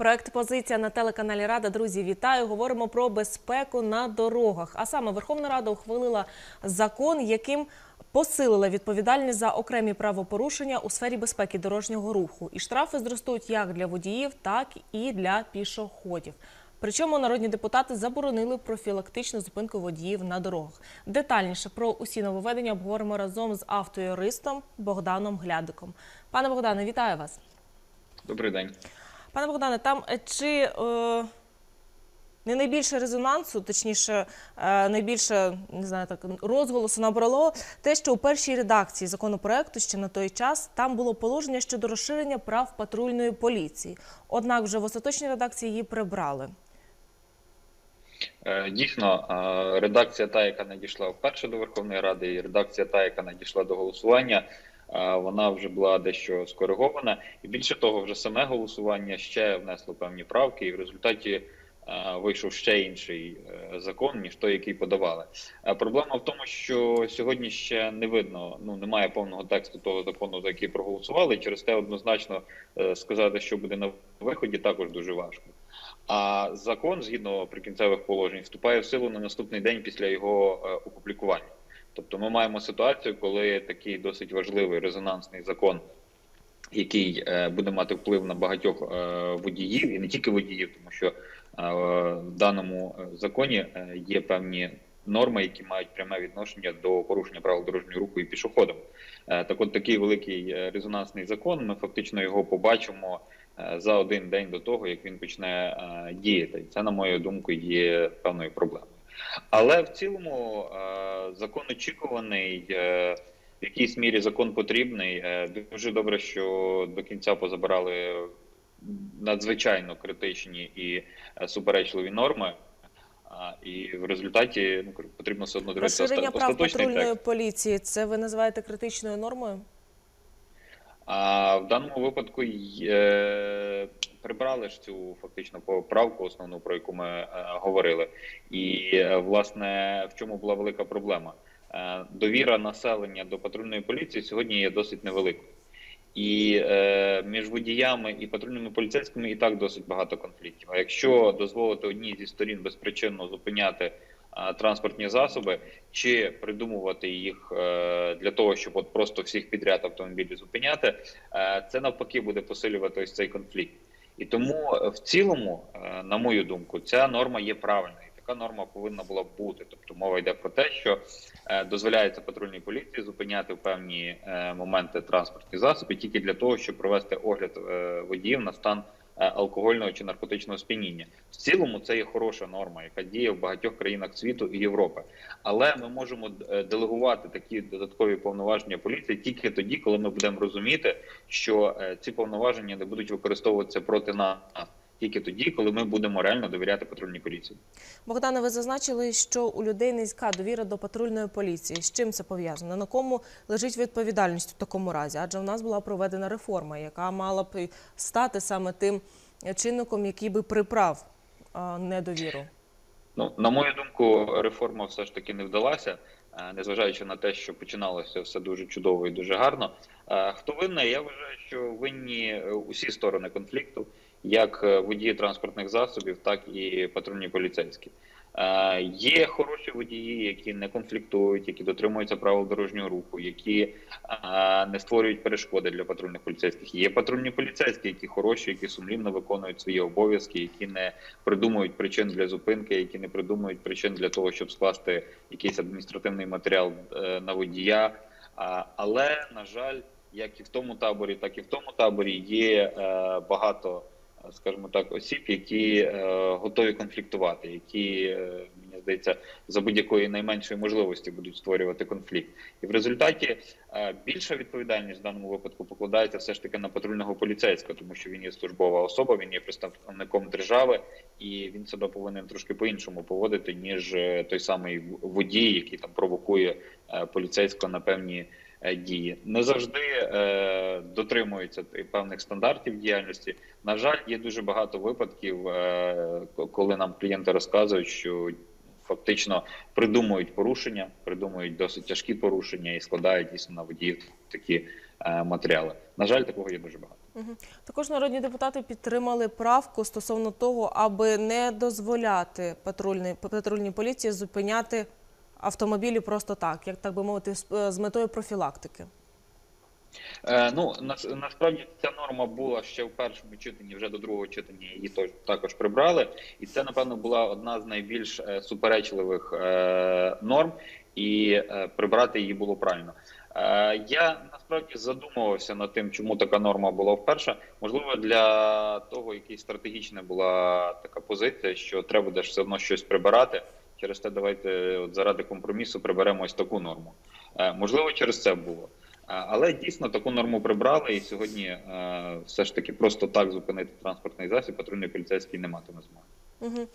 Проект Позиція на телеканалі Рада. Друзі, вітаю. Говоримо про безпеку на дорогах. А саме Верховна Рада ухвалила закон, яким посилила відповідальність за окремі правопорушення у сфері безпеки дорожнього руху. І штрафи зростуть як для водіїв, так і для пішоходів. Причому народні депутати заборонили профілактичну зупинку водіїв на дорогах. Детальніше про усі нововведення обговоримо разом з автоюристом Богданом Глядиком. Пане Богдане, вітаю вас. Добрий день. Пане Богдане, там е, чи е, не найбільше резонансу, точніше, е, найбільше не знаю, так розголосу набрало те, що у першій редакції законопроекту ще на той час там було положення щодо розширення прав патрульної поліції. Однак вже в остаточній редакції її прибрали. Е, Дійсно, е, редакція та, яка надійшла вперше до Верховної Ради, і редакція та, яка надійшла до голосування, вона вже була дещо скоригована. І більше того, вже саме голосування ще внесло певні правки, і в результаті е, вийшов ще інший е, закон, ніж той, який подавали. Е, Проблема в тому, що сьогодні ще не видно, ну немає повного тексту того закону, за який проголосували. Через те однозначно сказати, що буде на виході, також дуже важко. А закон, згідно прикінцевих положень, вступає в силу на наступний день після його опублікування. Тобто, ми маємо ситуацію, коли такий досить важливий резонансний закон, який е, буде мати вплив на багатьох е, водіїв, і не тільки водіїв, тому що е, в даному законі є певні норми, які мають пряме відношення до порушення правил дорожнього руху і пішоходом. Так, от такий великий резонансний закон. Ми фактично його побачимо за один день до того, як він почне діяти. Це, на мою думку, є певною проблемою. Але в цілому е, закон очікуваний. е, В якійсь мірі закон потрібний. Е, Дуже добре, що до кінця позабирали надзвичайно критичні і суперечливі норми. І в результаті ну потрібно все одно дивитися Розширення прав патрульної текст. поліції це ви називаєте критичною нормою? Даному випадку е, прибрали ж цю фактично поправку, основну про яку ми е, говорили. І е, власне в чому була велика проблема? Е, довіра населення до патрульної поліції сьогодні є досить невеликою. І е, між водіями і патрульними поліцейськими і так досить багато конфліктів. А якщо дозволити одній зі сторін безпричинно зупиняти транспортні засоби, чи придумувати їх е, для того, щоб от просто всіх підряд автомобілів зупиняти, е, це навпаки буде посилювати ось цей конфлікт. І тому е, в цілому, на мою думку, ця норма є правильною. Така норма повинна була бути. Тобто мова йде про те, що дозволяється патрульній поліції зупиняти в певні моменти транспортні засоби тільки для того, щоб провести огляд водіїв на стан алкогольного чи наркотичного сп'яніння. В цілому це є хороша норма, яка діє в багатьох країнах світу і Європи. Але ми можемо е, делегувати такі додаткові повноваження поліції тільки тоді, коли ми будемо розуміти, що е, ці повноваження не будуть використовуватися проти нас. Тільки тоді, коли ми будемо реально довіряти патрульній поліції. Богдане, ви зазначили, що у людей низька довіра до патрульної поліції. З чим це пов'язано? На кому лежить відповідальність в такому разі? Адже в нас була проведена реформа, яка мала б стати саме тим чинником, який би приправ недовіру. Ну, на мою думку, реформа все ж таки не вдалася, е, незважаючи на те, що починалося все дуже чудово і дуже гарно. Е, Хто винний? Я вважаю, що винні е, усі сторони конфлікту, як е, водії транспортних засобів, так і патрульні поліцейські. Е, Є хороші водії, які не конфліктують, які дотримуються правил дорожнього руху, які е, не створюють перешкоди для патрульних поліцейських. Є патрульні поліцейські, які хороші, які сумлінно виконують свої обов'язки, які не придумують причин для зупинки, які не придумують причин для того, щоб скласти якийсь адміністративний матеріал на водія. Але на жаль, як і в тому таборі, так і в тому таборі є багато, скажімо так, осіб, які е, готові конфліктувати, які е, мені здається за будь-якої найменшої можливості будуть створювати конфлікт. І в результаті е, більша відповідальність в даному випадку покладається все ж таки на патрульного поліцейського, тому що він є службова особа, він є представником держави, і він себе повинен трошки по-іншому поводити, ніж той самий водій, який там провокує поліцейського на певні дії. Не завжди е, дотримуються певних стандартів діяльності. На жаль, є дуже багато випадків, е, коли нам клієнти розказують, що фактично придумують порушення, придумують досить тяжкі порушення і складають дійсно на водіїв такі е, матеріали. На жаль, такого є дуже багато. Також народні депутати підтримали правку стосовно того, аби не дозволяти патрульній, патрульній поліції зупиняти автомобілі просто так, як так би мовити, з, е, метою профілактики. Е, ну нас, насправді ця норма була ще в першому читанні, вже до другого читання її тож- також прибрали, і це напевно була одна з найбільш е, суперечливих е, норм, і е, прибрати її було правильно. Е, я насправді задумувався над тим, чому така норма була вперше. Можливо, для того, який стратегічна була така позиція, що треба буде все одно щось прибирати. Через те, давайте от заради компромісу приберемо ось таку норму. Е, можливо, через це було. А, Але дійсно таку норму прибрали, і сьогодні е, все ж таки просто так зупинити транспортний засіб патрульний поліцейський не матиме змоги. Угу.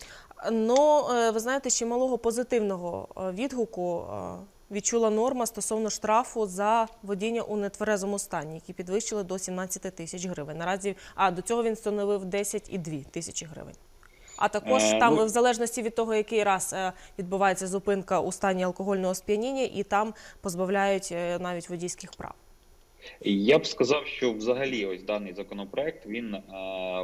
Ну, е, ви знаєте, ще малого позитивного е, відгуку е, відчула норма стосовно штрафу за водіння у нетверезому стані, який підвищили до 17 тисяч гривень. Наразі, а до цього він становив 10,2 тисячі гривень. А також Е, там, ну- в залежності від того, який раз е, відбувається зупинка у стані алкогольного сп'яніння, і там позбавляють е, навіть водійських прав. Я б сказав, що взагалі ось даний законопроект він е,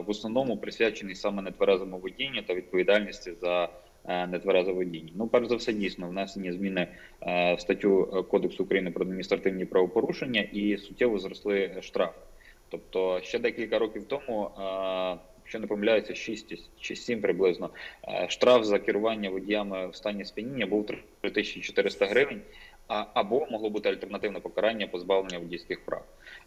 в основному присвячений саме нетверезому водінню та відповідальності за е, нетверезе водіння. Ну, перш за все, дійсно внесені зміни е, в статтю Кодексу України про адміністративні правопорушення і суттєво зросли штрафи. Тобто ще декілька років тому, е, якщо не помиляюся, 6 чи 7 приблизно е, штраф за керування водіями в стані сп'яніння був 3400 гривень. Або могло бути альтернативне покарання позбавлення водійських прав.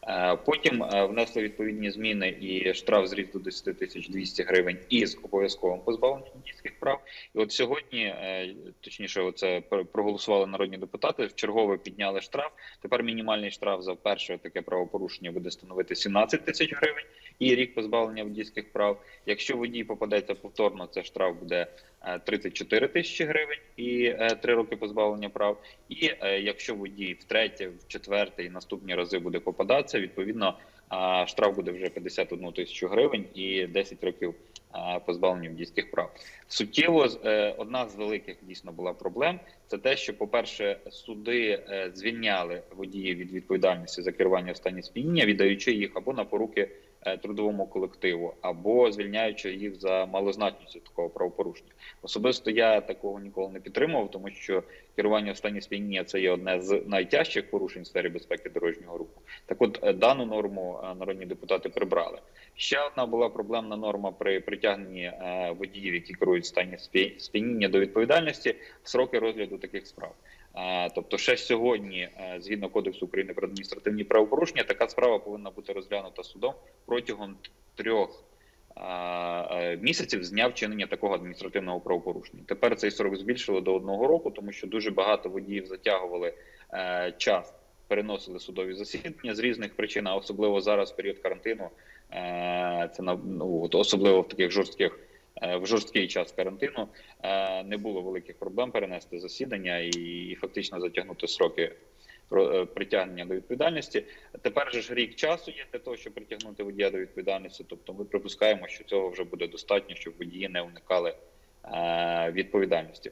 Е, Потім е, внесли відповідні зміни і штраф зріс до 10 тисяч 200 гривень із обов'язковим позбавленням водійських прав. І от сьогодні, е, точніше, оце проголосували народні депутати. В чергове підняли штраф. Тепер мінімальний штраф за перше таке правопорушення буде становити 17 тисяч гривень і рік позбавлення водійських прав. Якщо водій попадеться повторно, це штраф буде е, 34 тисячі гривень і е, 3 роки позбавлення прав. І якщо водій втретє, в четверте і наступні рази буде попадатися, відповідно штраф буде вже 51 тисячу гривень і 10 років позбавлення водійських прав. Суттєво е, одна з великих дійсно була проблем. Це те, що, по-перше, суди е, звільняли водіїв від відповідальності за керування в стані сп'яніння, віддаючи їх або на поруки трудовому колективу, або звільняючи їх за малозначністю такого правопорушення. Особисто я такого ніколи не підтримував, тому що керування в стані сп'яніння це є одне з найтяжчих порушень в сфері безпеки дорожнього руху. Так, от е, дану норму е, народні депутати прибрали. Ще одна була проблемна норма при притягненні е, водіїв, які керують в стані сп'я- сп'яніння до відповідальності, сроки розгляду таких справ. Е, Тобто, ще сьогодні, е, згідно кодексу України про адміністративні правопорушення, така справа повинна бути розглянута судом протягом трьох е, місяців з дня вчинення такого адміністративного правопорушення. Тепер цей срок збільшили до одного року, тому що дуже багато водіїв затягували час, переносили судові засідання з різних причин, а особливо зараз, період карантину, це ну, особливо в таких жорстких. Е, В жорсткий час карантину е, не було великих проблем перенести засідання і, фактично затягнути сроки е, притягнення до відповідальності. Тепер же ж рік часу є для того, щоб притягнути водія до відповідальності. Тобто, ми припускаємо, що цього вже буде достатньо, щоб водії не уникали відповідальності.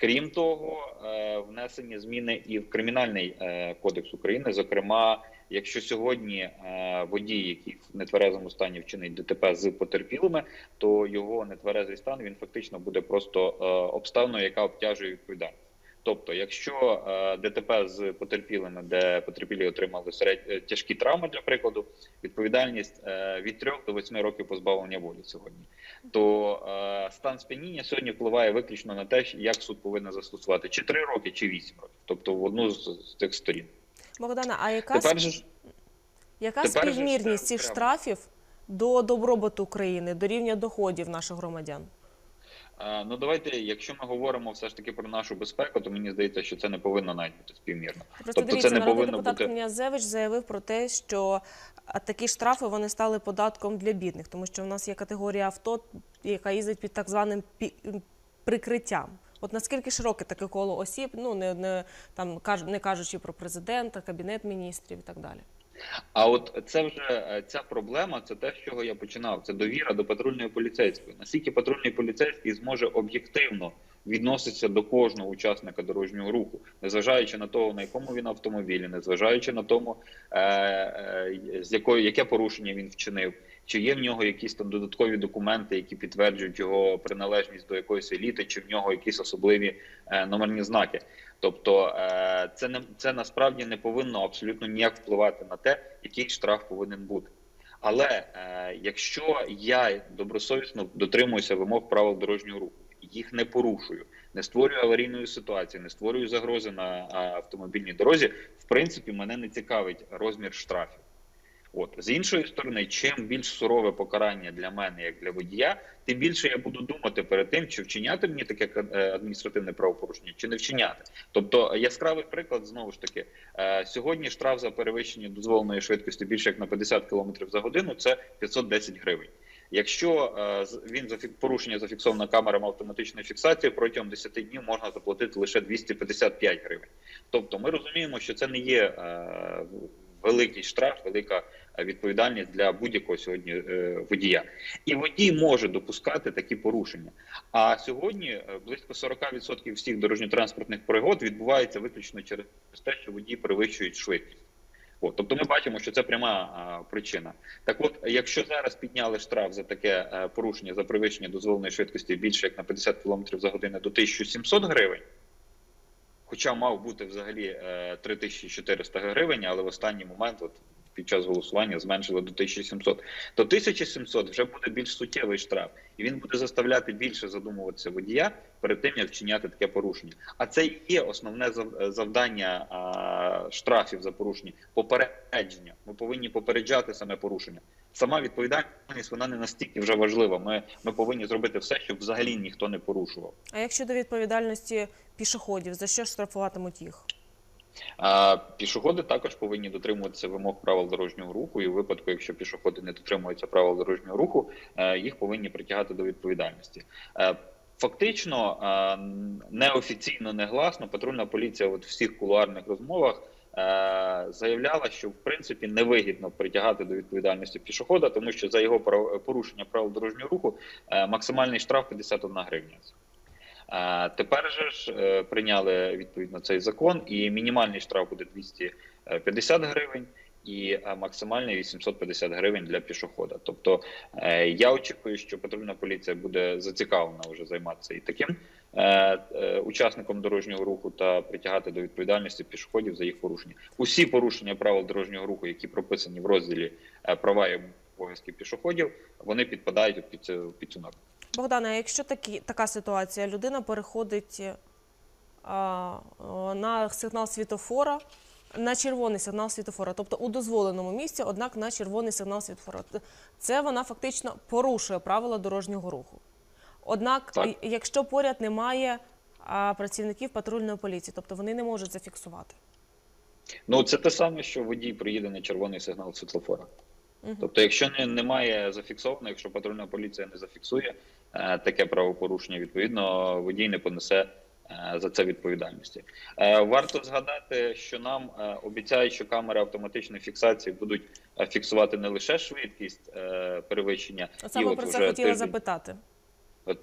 Крім того, е, внесені зміни і в кримінальний е, кодекс України. Зокрема, якщо сьогодні е, водій, який в нетверезому стані вчинить ДТП з потерпілими, то його нетверезий стан він фактично буде просто е, обставиною, яка обтяжує відповідальність. Тобто, якщо е, ДТП з потерпілими, де потерпілі отримали серед... е, тяжкі травми, для прикладу, відповідальність е, від 3 до 8 років позбавлення волі сьогодні, то стан сп'яніння сьогодні впливає виключно на те, як суд повинен застосувати чи 3 роки, чи 8 років, тобто в одну з, з цих сторін. Богдана, а яка, Тепер ж яка тепер співмірність цих штрафів до добробуту країни, до рівня доходів наших громадян? Ну давайте, якщо ми говоримо все ж таки про нашу безпеку, то мені здається, що це не повинно навіть бути співмірно. Просто тобто дивіться, це не народний повинно депутат бути. Князевич заявив про те, що такі штрафи вони стали податком для бідних, тому що в нас є категорія авто, яка їздить під так званим прикриттям. От наскільки широке таке коло осіб, ну не, не там не кажучи про президента, кабінет міністрів і так далі. А от це вже е, ця проблема, це те, з чого я починав. Це довіра до патрульної поліцейської. Наскільки патрульний поліцейський зможе об'єктивно відноситься до кожного учасника дорожнього руху, незважаючи на того, на якому він автомобілі, незважаючи на тому, е, е, з якої яке порушення він вчинив, чи є в нього якісь там додаткові документи, які підтверджують його приналежність до якоїсь еліти, чи в нього якісь особливі номерні знаки. Тобто е, це не це насправді не повинно абсолютно ніяк впливати на те, який штраф повинен бути. Але е, якщо я добросовісно дотримуюся вимог правил дорожнього руху, їх не порушую, не створюю аварійної ситуації, не створюю загрози на автомобільній дорозі, в принципі, мене не цікавить розмір штрафів. От з іншої сторони, чим більш сурове покарання для мене, як для водія, тим більше я буду думати перед тим, чи вчиняти мені таке е, адміністративне правопорушення, чи не вчиняти. Тобто яскравий приклад знову ж таки е, сьогодні штраф за перевищення дозволеної швидкості більше як на 50 км за годину це 510 гривень. Якщо е, він зафік- порушення зафіксовано камерами автоматичної фіксації, протягом 10 днів можна заплатити лише 255 гривень. Тобто, ми розуміємо, що це не є великий штраф, велика відповідальність для будь-якого сьогодні е, водія. І водій може допускати такі порушення. А сьогодні е, близько 40% всіх дорожньо-транспортних пригод відбувається виключно через те, що водії перевищують швидкість. От, тобто ми бачимо, що це пряма а, причина. Так от, якщо зараз підняли штраф за таке е, порушення за перевищення дозволеної швидкості більше як на 50 км за годину до 1700 гривень, хоча мав бути взагалі е, 3400 гривень, але в останній момент, от під час голосування, зменшили до 1700, то 1700 вже буде більш суттєвий штраф, і він буде заставляти більше задумуватися водія перед тим, як вчиняти таке порушення. А це і є основне зав- завдання а, штрафів за порушення попередження. Ми повинні попереджати саме порушення. Сама відповідальність вона не настільки вже важлива. Ми, ми повинні зробити все, щоб взагалі ніхто не порушував. А як щодо відповідальності пішоходів, за що штрафуватимуть їх? Пішоходи також повинні дотримуватися вимог правил дорожнього руху, і в випадку, якщо пішоходи не дотримуються правил дорожнього руху, е, їх повинні притягати до відповідальності. Е, Фактично, е, неофіційно, негласно, патрульна поліція от в всіх кулуарних розмовах заявляла, що в принципі невигідно притягати до відповідальності пішохода, тому що за його порушення правил дорожнього руху максимальний штраф 51 гривня. Тепер же ж е, прийняли відповідно цей закон, і мінімальний штраф буде 250 гривень, і е, максимальний 850 гривень для пішохода. Тобто е, я очікую, що патрульна поліція буде зацікавлена вже займатися і таким учасником дорожнього руху та притягати до відповідальності пішоходів за їх порушення. Усі порушення правил дорожнього руху, які прописані в розділі права і обов'язки пішоходів, вони підпадають під цю під цю норму. Богдана, якщо такі, така ситуація, людина переходить а, на сигнал світофора, на червоний сигнал світофора, тобто у дозволеному місці, однак на червоний сигнал світофора. Це вона фактично порушує правила дорожнього руху. Однак, Так. якщо поряд немає а, працівників патрульної поліції, тобто вони не можуть зафіксувати. Ну, це те саме, що водій приїде на червоний сигнал світлофора. Тобто, якщо не, немає зафіксовано, якщо патрульна поліція не зафіксує е, таке правопорушення, відповідно водій не понесе е, за це відповідальності. Е, варто згадати, що нам е, обіцяють, що камери автоматичної фіксації будуть е, фіксувати не лише швидкість е, перевищення, Саме і от про це хотіла тиждень, запитати.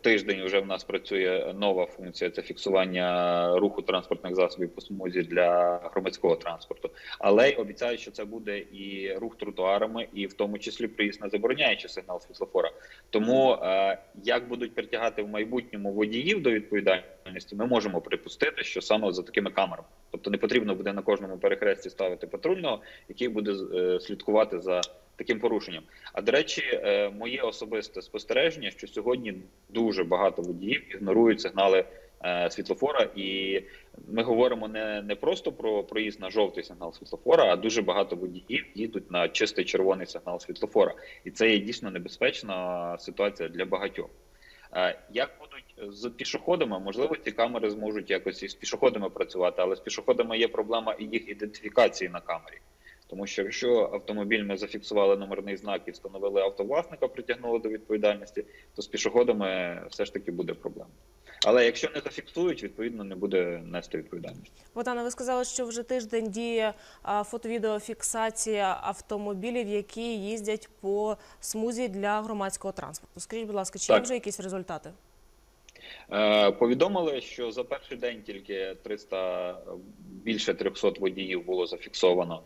Тиждень вже в нас працює нова функція це фіксування руху транспортних засобів по смузі для громадського транспорту. Але й обіцяють, що це буде і рух тротуарами, і в тому числі приїзд на забороняючий сигнал світлофора. Тому е, як будуть притягати в майбутньому водіїв до відповідальності, ми можемо припустити, що саме за такими камерами. Тобто не потрібно буде на кожному перехресті ставити патрульного, який буде е, слідкувати за таким порушенням. А до речі, е, моє особисте спостереження, що сьогодні дуже багато водіїв ігнорують сигнали е, світлофора, і ми говоримо не, не просто про проїзд на жовтий сигнал світлофора, а дуже багато водіїв їдуть на чистий червоний сигнал світлофора, і це є дійсно небезпечна ситуація для багатьох. Е, Як будуть з пішоходами? Можливо, ці камери зможуть якось і з пішоходами працювати, але з пішоходами є проблема і їх ідентифікації на камері. Тому що якщо автомобіль ми зафіксували номерний знак і встановили автовласника, притягнули до відповідальності, то з пішоходами все ж таки буде проблема. Але якщо не зафіксують, відповідно не буде нести відповідальність. Богдана, ви сказали, що вже тиждень діє фото-відеофіксація автомобілів, які їздять по смузі для громадського транспорту. Скажіть, будь ласка, чи є вже якісь результати? Е, Повідомили, що за перший день тільки 300, більше 300 водіїв було зафіксовано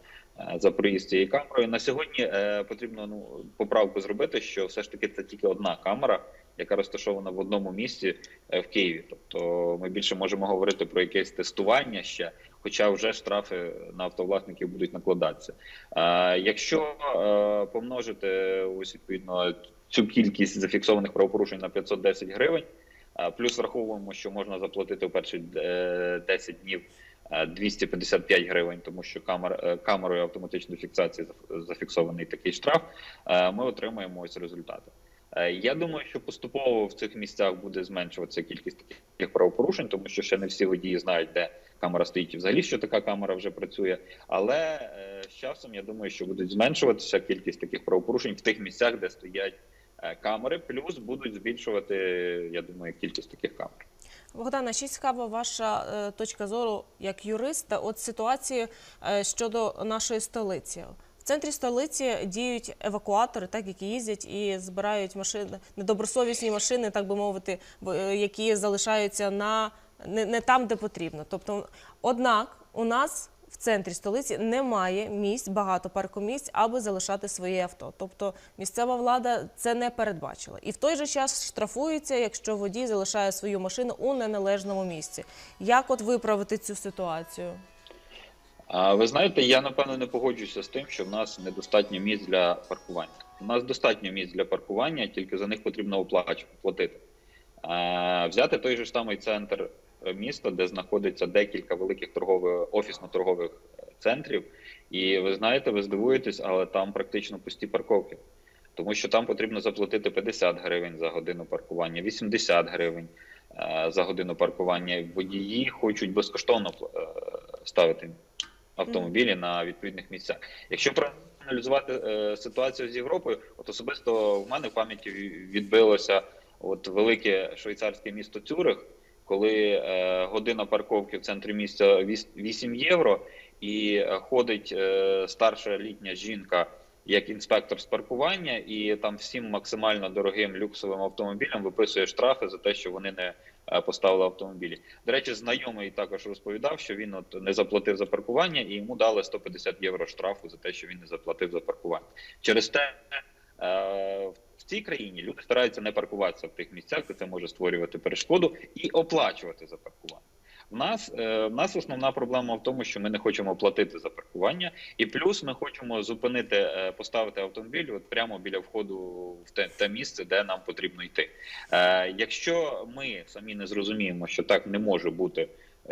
за проїзд цією камерою. На сьогодні е, потрібно ну поправку зробити, що все ж таки це тільки одна камера, яка розташована в одному місці е, в Києві. Тобто ми більше можемо говорити про якесь тестування ще, хоча вже штрафи на автовласників будуть накладатися. Е, Якщо е, помножити ось відповідно цю кількість зафіксованих правопорушень на 510 гривень. Е, Плюс враховуємо, що можна заплатити в перші е, 10 днів е, 255 гривень, тому що камер, е, камерою автоматичної фіксації заф- зафіксований такий штраф. е, Ми отримаємо ось результати. Е, Я думаю, що поступово в цих місцях буде зменшуватися кількість таких правопорушень, тому що ще не всі водії знають, де камера стоїть і взагалі, що така камера вже працює. Але е, з часом я думаю, що будуть зменшуватися кількість таких правопорушень в тих місцях, де стоять е, камери, плюс будуть збільшувати, я думаю, кількість таких камер. Богдана, ще цікава ваша е, точка зору як юриста. От ситуації е, щодо нашої столиці. В центрі столиці діють евакуатори, так які їздять і збирають машини, недобросовісні машини, так би мовити, е, які залишаються на не, не там, де потрібно. Тобто, однак у нас в центрі столиці немає місць, багато паркомісць, аби залишати своє авто. Тобто місцева влада це не передбачила. І в той же час штрафується, якщо водій залишає свою машину у неналежному місці. Як от виправити цю ситуацію? А ви знаєте, я напевно не погоджуюся з тим, що в нас недостатньо місць для паркування. У нас достатньо місць для паркування, тільки за них потрібно оплачувати платити. Взяти той же ж самий центр міста, де знаходиться декілька великих торгових офісно-торгових е, центрів. І ви знаєте, ви здивуєтесь, але там практично пусті парковки. Тому що там потрібно заплатити 50 гривень за годину паркування, 80 гривень е, за годину паркування. Водії хочуть безкоштовно е, ставити автомобілі на відповідних місцях. Якщо проаналізувати ситуацію з Європою, от особисто в мене в пам'яті відбилося от велике швейцарське місто Цюрих, коли е, година парковки в центрі міста віс- 8 євро, і ходить е, старша літня жінка як інспектор з паркування, і там всім максимально дорогим люксовим автомобілям виписує штрафи за те, що вони не е, поставили автомобілі. До речі, знайомий також розповідав, що він от не заплатив за паркування, і йому дали 150 євро штрафу за те, що він не заплатив за паркування. Через те цій країні люди стараються не паркуватися в тих місцях, де це може створювати перешкоду, і оплачувати за паркування. В нас, е, в нас основна проблема в тому, що ми не хочемо платити за паркування, і плюс ми хочемо зупинити, е, поставити автомобіль от прямо біля входу в те, те місце, де нам потрібно йти. Е, Якщо ми самі не зрозуміємо, що так не може бути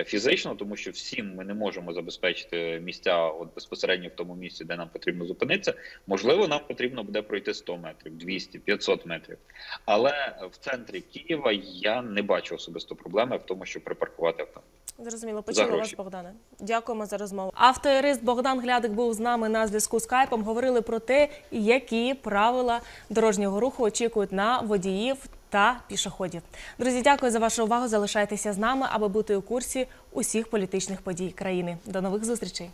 фізично, тому що всім ми не можемо забезпечити місця от безпосередньо в тому місці, де нам потрібно зупинитися, можливо, нам потрібно буде пройти 100 метрів, 200, 500 метрів. Але в центрі Києва я не бачу особисто проблеми в тому, щоб припаркувати автомобіль. Зрозуміло, За почула вас. Богдане. Дякуємо за розмову. Автоюрист Богдан Глядик був з нами на зв'язку скайпом. Говорили про те, які правила дорожнього руху очікують на водіїв та пішоходів. Друзі, дякую за вашу увагу. Залишайтеся з нами, аби бути у курсі усіх політичних подій країни. До нових зустрічей.